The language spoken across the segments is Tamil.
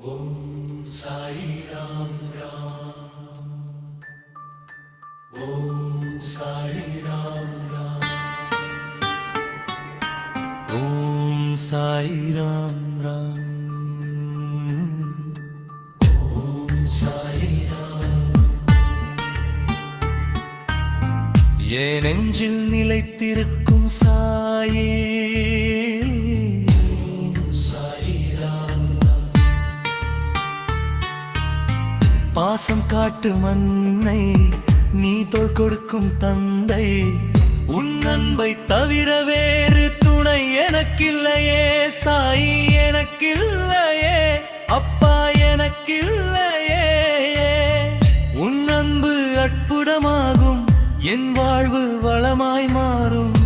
ஓம் சாய் ராம் ராம். ஓம் சாய் ராம் என் நெஞ்சில் நிலைத்திருக்கும் பாசம் காட்டு மண்ணை நீ தோல் கொடுக்கும் தந்தை. உன் அன்பை தவிர வேறு துணை எனக்கில்லையே சாய் எனக்கில்லையே அப்பா எனக்கில்லையே. உன் அன்பு அற்புதமாகும் என் வாழ்வு வளமாய் மாறும்.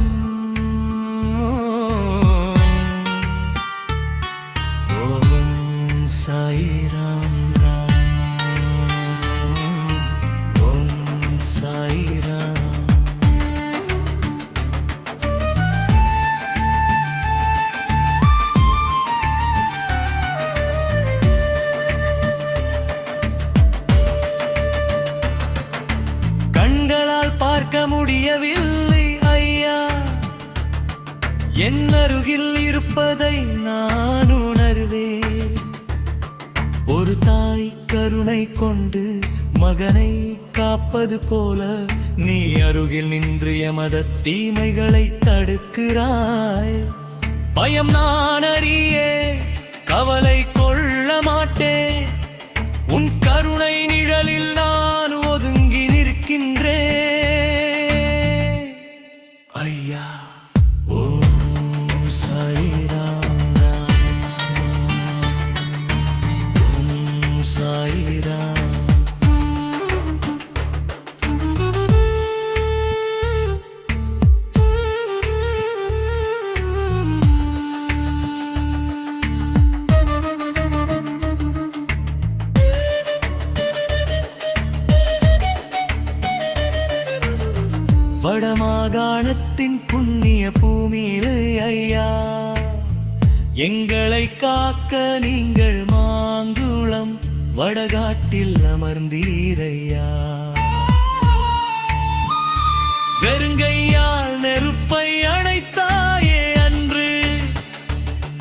முடியவில்லை ஐயா. என் அருகில் இருப்பதை நான் உணர்வேன். ஒரு தாய் கருணை கொண்டு மகனை காப்பது போல நீ அருகில் நின்று எமத தீமைகளை தடுக்கிறாய். பயம் நான் அறியே கவலை ஐயா ஓம் வடமாகாணத்தின் புண்ணிய பூமியில் ஐயா. எங்களை காக்க நீங்கள் மாங்குளம் வடகாட்டில் அமர்ந்தீரையா வெறுங்கையால் நெருப்பை அணைத்தாயே அன்று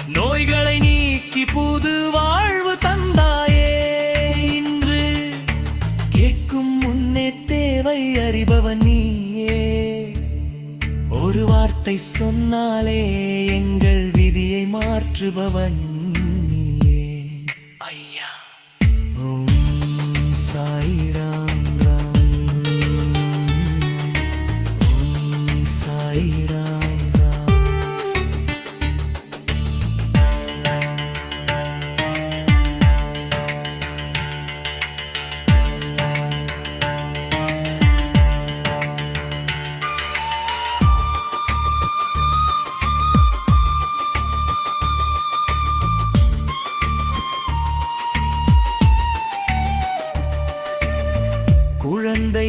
நோய்களை நீக்கி புது வாழ்வு தந்தாயே இன்று. கேட்கும் முன்னே தேவை அறிபவன் நீ. வார்த்தை சொன்னாலே எங்கள் விதியை மாற்றுபவன்.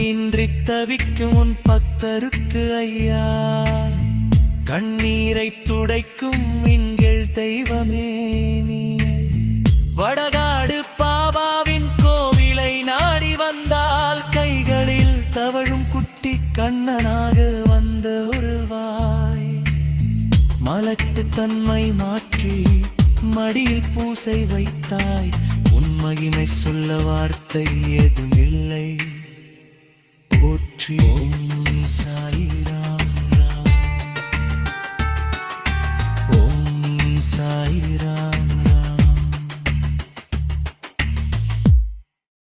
இன்றி தவிக்கும் உன் பக்தருக்கு ஐயா. கண்ணீரை துடைக்கும் எங்கள் தெய்வமே நீ. வடகாடு பாபாவின் கோவிலை நாடி வந்தால் கைகளில் தவழும் குட்டி கண்ணனாக வந்த உருவாய் மலட்டு தன்மை மாற்றி மடியில் பூசை வைத்தாய். உன் மகிமை சொல்ல வார்த்தை ஏதுமில்லை போற்றி ஓம் சாய்